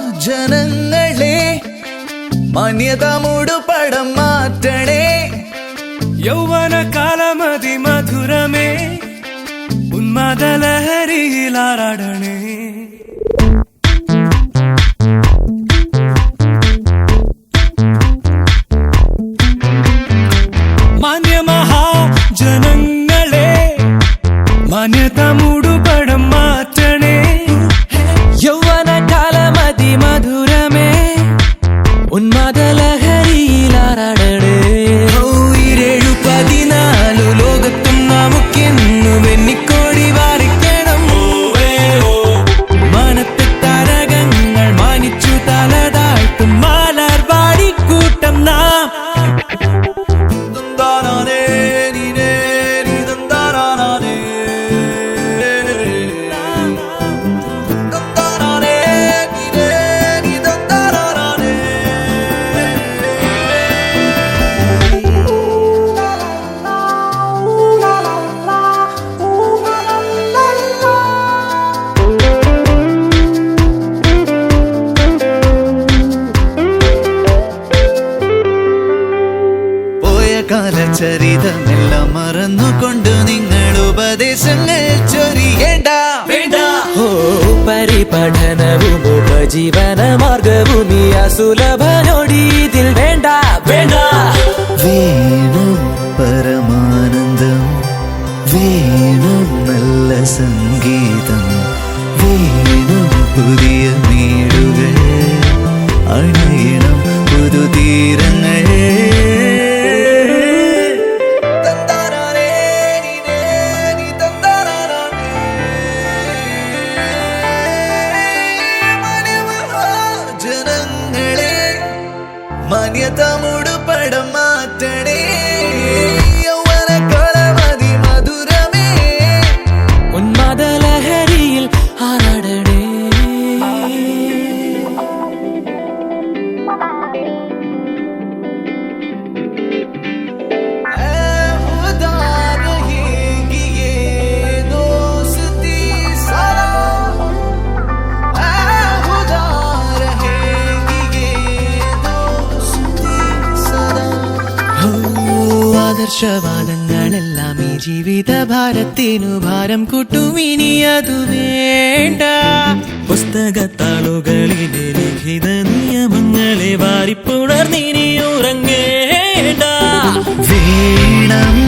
മാന്യമഹാജനങ്ങളെ മാന്യത മൂടുപടം മാറ്റണേ യൗവന കാലമതി മധുരമേ. ഉന്മാദ ലഹരിയിലാറാടണേ മാന്യമഹാജനങ്ങളെ കാലചരിതമെല്ലാം മറന്നുകൊണ്ട് നിങ്ങൾ ഉപദേശങ്ങൾ ചൊരിയേണ്ട ഓ പരിപഠനവും ഉപജീവന മാർഗവും ഈ അസുലഭനോടി ഇതിൽ വേണ്ട. మాన్యతము ആദർശവാദങ്ങളെല്ലാം ഈ ജീവിത ഭാരത്തിനു ഭാരം കൂട്ടും. ഇനി അതു വേണ്ട. പുസ്തകത്താളുകളിലെ ലിഖിത നിയമങ്ങളെ വാരിപ്പുണർന്നിനി ഉറങ്ങേണ്ട. വീണം